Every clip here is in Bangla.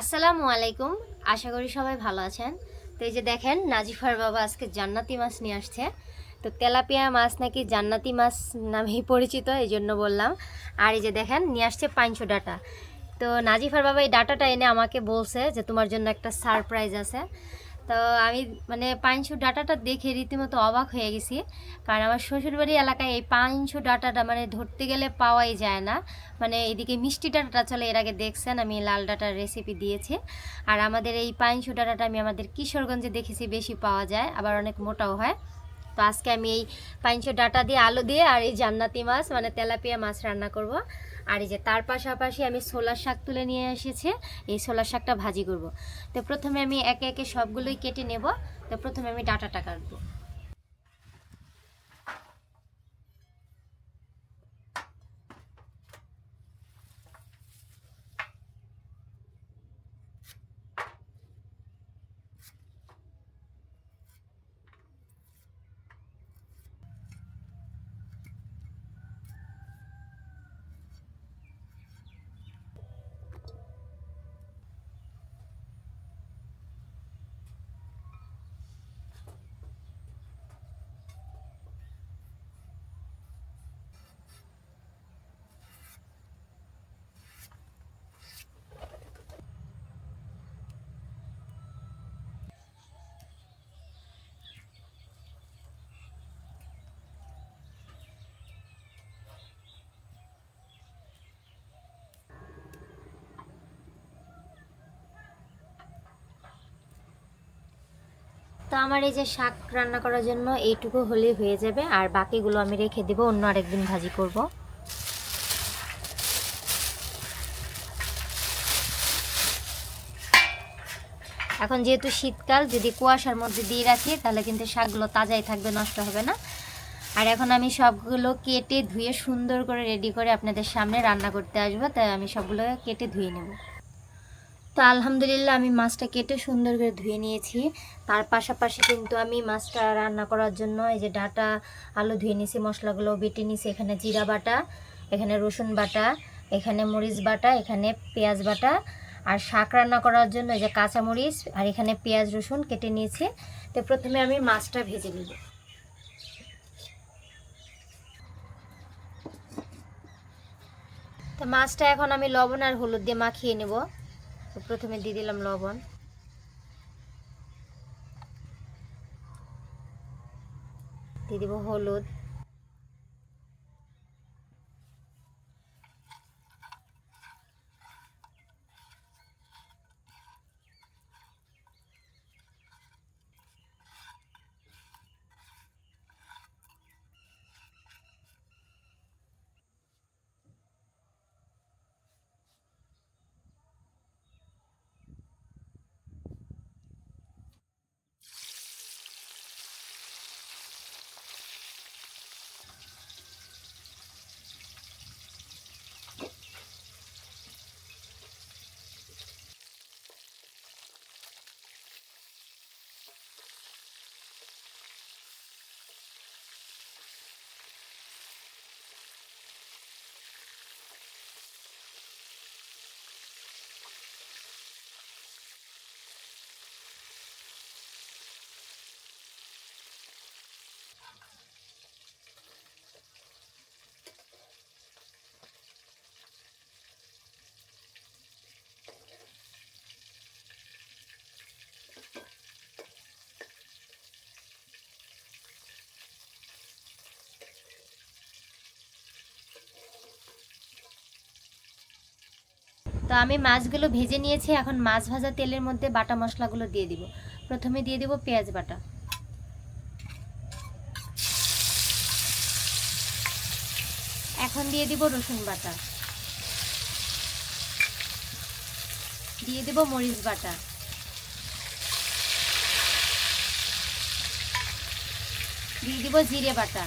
আসসালামু আলাইকুম। আশা করি সবাই ভালো আছেন। তো এই যে দেখেন, নাজিফার বাবা আজকে জান্নাতি মাছ নিয়ে আসছে। তো তেলাপিয়া মাছ নাকি জান্নাতি মাছ নামেই পরিচিত এই জন্য বললাম। আর এই যে দেখেন, নিয়ে আসছে পাঁচশো ডাটা। তো নাজিফার বাবা এই ডাটাটা এনে আমাকে বলছে যে তোমার জন্য একটা সারপ্রাইজ আছে। তো আমি মানে পাঁচশো ডাটাটা দেখে রীতিমতো অবাক হয়ে গেছি। কারণ আমার শ্বশুরবাড়ি এলাকায় এই পাঁচশো ডাটাটা মানে ধরতে গেলে পাওয়াই যায় না। মানে এদিকে মিষ্টি ডাটাটা চলে, এর আগে দেখছেন, আমি লাল ডাটার রেসিপি দিয়েছি। আর আমাদের এই পাঁচশো ডাটাটা আমি আমাদের কিশোরগঞ্জে দেখেছি বেশি পাওয়া যায়, আবার অনেক মোটাও হয়। তো আজকে আমি এই পাঁচশো ডাটা দিয়ে আলু দিয়ে আর এই জান্নাতি মাছ মানে তেলাপিয়া মাছ রান্না করব। আর এই যে তার পাশাপাশি আমি সোলার শাক তুলে নিয়ে এসেছি, এই সোলার শাকটা ভাজি করব। তো প্রথমে আমি একে একে সবগুলোই কেটে নেব, তো প্রথমে আমি ডাটাটা কাটবো। তো আমার এই যে শাক রান্না করার জন্য এইটুকু হলেই হয়ে যাবে। আর বাকিগুলো আমি রেখে দেবো, অন্য আরেকদিন ভাজি করব। এখন যেহেতু শীতকাল, যদি কুয়াশার মধ্যে দিয়ে রাখি, তাহলে কিন্তু শাকগুলো তাজাই থাকবে, নষ্ট হবে না। আর এখন আমি সবগুলো কেটে ধুয়ে সুন্দর করে রেডি করে আপনাদের সামনে রান্না করতে আসব, তাই আমি সবগুলো কেটে ধুয়ে নেব। তো আলহামদুলিল্লাহ আমি মাছটা কেটে সুন্দর করে ধুয়ে নিয়েছি। তার পাশাপাশি কিন্তু আমি মাছটা রান্না করার জন্য এই যে ডাটা, আলু ধুয়ে নিয়েছি, মশলাগুলো বেটে নিয়েছি, এখানে জিরা বাটা, এখানে রসুন বাটা, এখানে মরিচ বাটা, এখানে পেঁয়াজ বাটা আর শাক রান্না করার জন্য এই যে কাঁচামরিচ আর এখানে পেঁয়াজ রসুন কেটে নিয়েছি। তো প্রথমে আমি মাছটা ভেজে নিব। তো মাছটা এখন আমি লবণ আর হলুদ দিয়ে মাখিয়ে নেব। প্রথমে দিয়ে দিলাম লবণ। দিয়ে দিব হলুদ। তো আমি মাছগুলো ভেজে নিয়েছি, এখন মাছ ভাজা তেলের মধ্যে বাটা মশলাগুলো দিয়ে দিব। প্রথমে দিয়ে দিব পেঁয়াজ বাটা। এখন দিয়ে দিব রসুন বাটা। দিয়ে দিব মরিচ বাটা। দিয়ে দিব জিরে বাটা।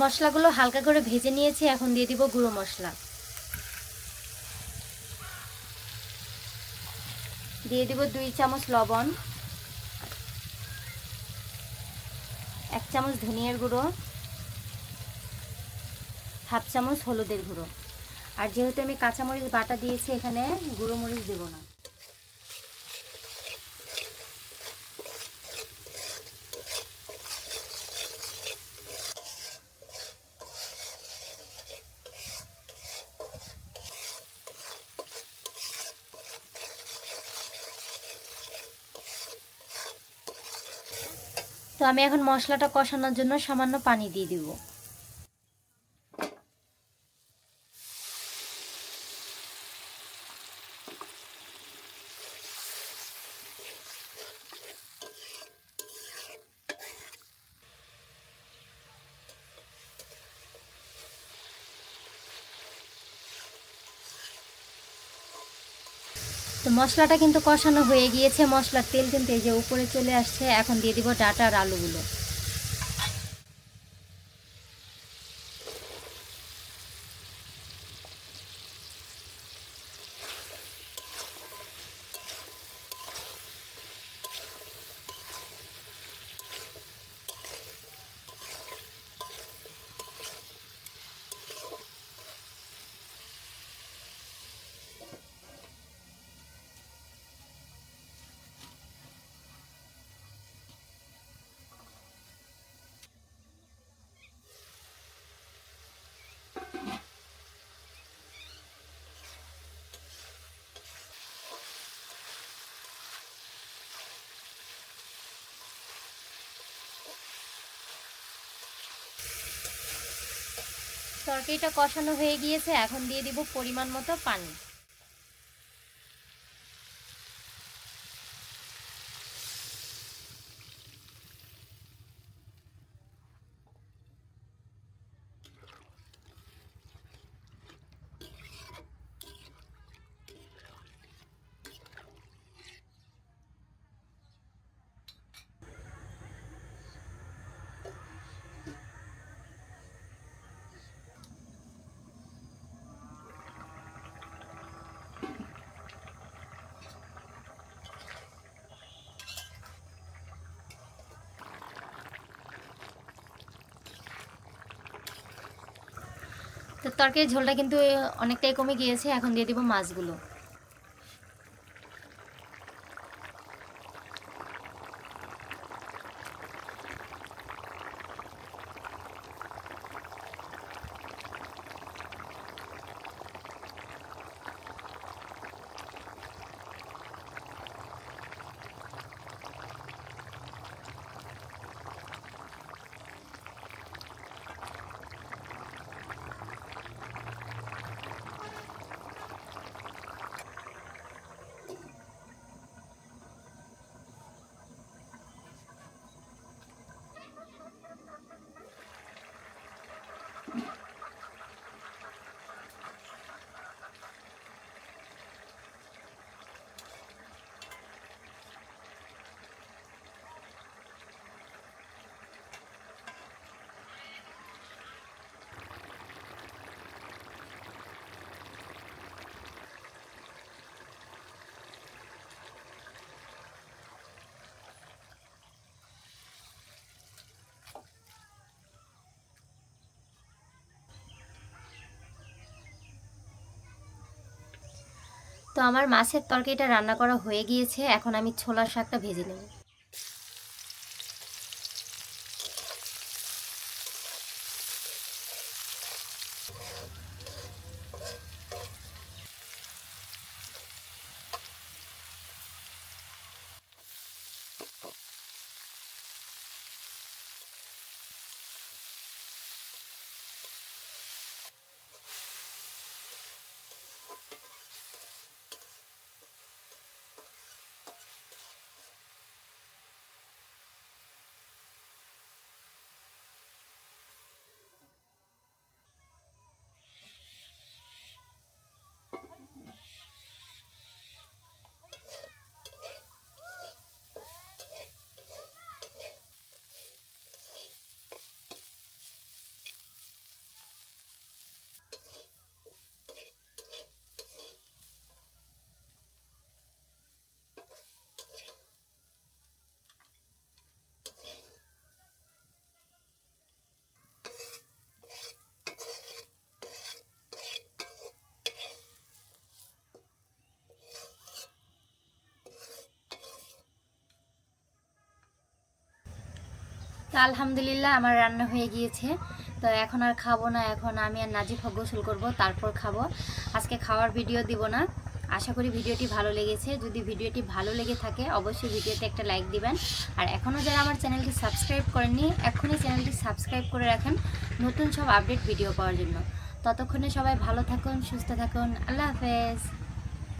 মশলাগুলো হালকা করে ভেজে নিয়েছি, এখন দিয়ে দিব গুঁড়ো মশলা। দিয়ে দিব দুই চামচ লবণ, এক চামচ ধনিয়ার গুঁড়ো, হাফ চামচ হলুদের গুঁড়ো। আর যেহেতু আমি কাঁচামরিচ বাটা দিয়েছি, এখানে গুঁড়ো মরিচ দেবো না। তো আমি এখন মশলাটা কষানোর জন্য সামান্য পানি দিয়ে দিব। তো মশলাটা কিন্তু কষানো হয়ে গিয়েছে। মশলার তেল কিন্তু এই যে উপরে চলে আসছে। এখন দিয়ে দিব ডাটা আর আলুগুলো। তরকারিটা কষানো হয়ে গিয়েছে এখন দিয়ে দিব পরিমাণ মতো পানি। তো তরকারির ঝোলটা কিন্তু অনেকটাই কমে গিয়েছে এখন দিয়ে দিব মাছগুলো। তো আমার মাছের তরকারিটা রান্না করা হয়ে গিয়েছে এখন আমি ছোলার শাকটা ভেজে নেব। আলহামদুলিল্লাহ আমার রান্না হয়ে গিয়েছে। তো এখন আর খাব না, এখন আমি আর নাজিফা গোসল করব, তারপর খাব। আজকে খাওয়ার ভিডিও দিব না। আশা করি ভিডিওটি ভালো লেগেছে। যদি ভিডিওটি ভালো লেগে থাকে, অবশ্যই ভিডিওতে একটা লাইক দিবেন। আর এখনও যারা আমার চ্যানেলটি সাবস্ক্রাইব করেননি, এখনই চ্যানেলটি সাবস্ক্রাইব করে রাখেন নতুন সব আপডেট ভিডিও পাওয়ার জন্য। ততক্ষণে সবাই ভালো থাকুন, সুস্থ থাকুন। আল্লাহ হাফেজ।